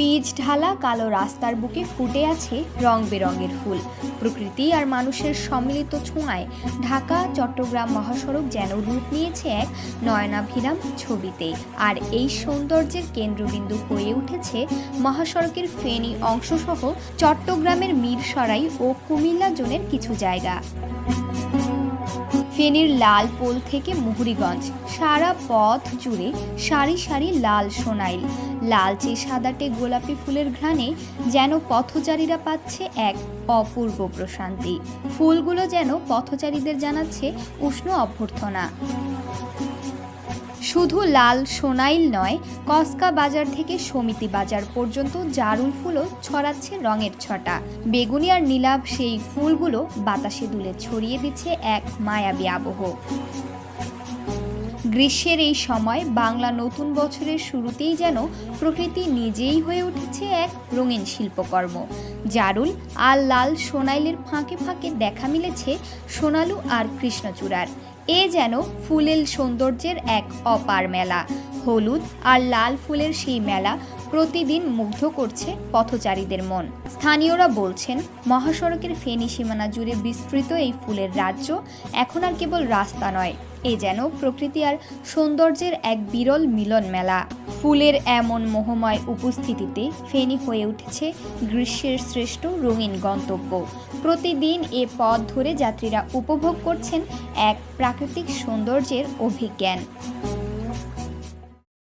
Pitch ঢালা কালো রাস্তার বুকে ফুটে আছে রং বেরঙের ফুল। প্রকৃতি আর মানুষের সম্মিলিত ছোঁয়ায় ঢাকা, চট্টগ্রাম মহাসড়ক যেন রূপ নিয়েছে এক নয়নাভিরাম ছবিতে। আর এই সৌন্দর্যের কেন্দ্রবিন্দু হয়ে উঠেছে মহাসড়কের ফেনী অংশসহ চট্টগ্রামের মিরসরাই ও কুমিল্লা জোনের কিছু জায়গা। ফেনীর লাল পোল থেকে মুহুরিগঞ্জ। সারা পথ জুড়ে সারি সারি লাল সোনাইল। লালচে সাদাটে গোলাপি ফুলের ঘ্রাণে যেন পথচারীরা পাচ্ছে এক অপূর্ব প্রশান্তি। ফুলগুলো যেন পথচারীদের জানাচ্ছে উষ্ণ অভ্যর্থনা। শুধু লাল সোনাইল নয়, কসকা বাজার থেকে সমিতি বাজার পর্যন্ত জারুল ফুলও ছড়াচ্ছে রঙের ছটা। বেগুনি আর নীলাভ সেই ফুলগুলো বাতাসে দুলে ছড়িয়ে দিচ্ছে এক মায়াবী আবহ। গ্রীষ্মের এই সময় বাংলা নতুন বছরের শুরুতেই যেন প্রকৃতি নিজেই হয়ে উঠেছে এক রঙিন শিল্পকর্ম। জারুল আর লাল সোনাইলের ফাঁকে ফাঁকে দেখা মিলেছে সোনালু আর কৃষ্ণচূড়ার। এ যেন ফুলের সৌন্দর্যের এক অপার মেলা। হলুদ আর লাল ফুলের সেই মেলা প্রতিদিন মুগ্ধ করছে পথচারীদের মন। স্থানীয়রা বলছেন, মহাসড়কের ফেনী সীমানা জুড়ে বিস্তৃত এই ফুলের রাজ্য এখন আর কেবল রাস্তা নয়, এ যেন প্রকৃতি আর সৌন্দর্যের এক বিরল মিলন মেলা। ফুলের এমন মোহময় উপস্থিতিতে ফেনী হয়ে উঠেছে গ্রীষ্মের শ্রেষ্ঠ রঙিন গন্তব্য। প্রতিদিন এ পথ ধরে যাত্রীরা উপভোগ করছেন এক প্রাকৃতিক সৌন্দর্যের অভিজ্ঞান।